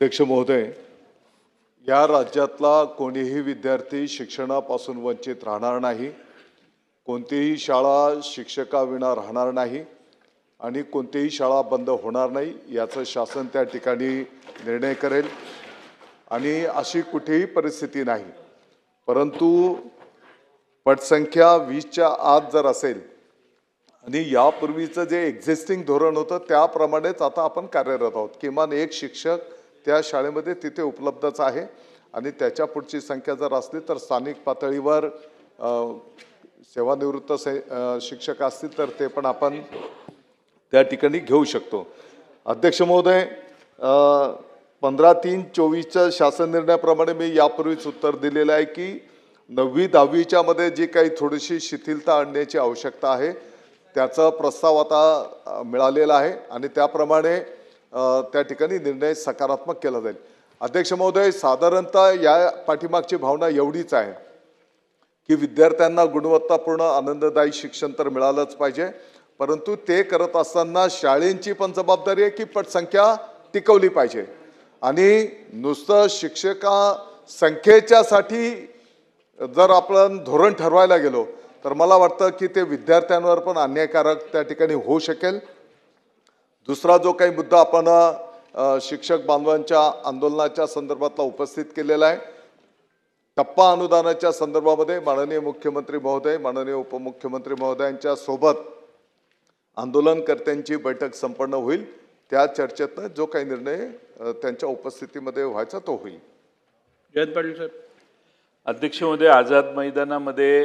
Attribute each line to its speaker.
Speaker 1: अध्यक्ष महोदय या राज्यातला कोणीही विद्यार्थी शिक्षणापासून वंचित राहणार नाही कोणतीही शाळा शिक्षकाविना राहणार नाही आणि कोणतीही शाळा बंद होणार नाही याचं शासन त्या ठिकाणी निर्णय करेल. आणि अशी कुठेही परिस्थिती नाही. परंतु पटसंख्या वीसच्या आत जर असेल आणि यापूर्वीचं जे एक्झिस्टिंग धोरण होतं त्याप्रमाणेच आता आपण कार्यरत आहोत. किमान एक शिक्षक त्या शाळेमध्ये तिथे उपलब्धच आहे. आणि त्याच्या पुढची संख्या जर असली तर स्थानिक पातळीवर सेवानिवृत्त से शिक्षक असतील तर ते पण आपण त्या ठिकाणी घेऊ शकतो. अध्यक्ष महोदय पंधरा तीन चोवीसच्या शासन निर्णयाप्रमाणे मी यापूर्वीच उत्तर दिलेलं आहे की नववी दहावीच्या मध्ये जी काही थोडीशी शिथिलता आणण्याची आवश्यकता आहे त्याचा प्रस्ताव आता मिळालेला आहे. आणि त्याप्रमाणे त्या ठिकाणी निर्णय सकारात्मक केला जाईल. अध्यक्ष महोदय साधारणतः या पाठीमागची भावना एवढीच आहे की विद्यार्थ्यांना गुणवत्तापूर्ण आनंददायी शिक्षण तर मिळालंच पाहिजे. परंतु ते करत असताना शाळेंची पण जबाबदारी आहे की पटसंख्या टिकवली पाहिजे. आणि नुसतं शिक्षका संख्येच्यासाठी जर आपण धोरण ठरवायला गेलो तर मला वाटतं की ते विद्यार्थ्यांवर पण अन्यायकारक त्या ठिकाणी होऊ शकेल. दुसरा जो काही मुद्दा आपण शिक्षक बांधवांच्या आंदोलनाच्या संदर्भातला उपस्थित केलेला आहे टप्पा अनुदानाच्या संदर्भामध्ये माननीय मुख्यमंत्री महोदय माननीय उपमुख्यमंत्री महोदयांच्या सोबत आंदोलनकर्त्यांची बैठक संपन्न होईल. त्या चर्चेतनं जो काही निर्णय त्यांच्या उपस्थितीमध्ये व्हायचा तो होईल.
Speaker 2: जयंत पाटील साहेब.
Speaker 3: अध्यक्ष महोदय आझाद मैदानामध्ये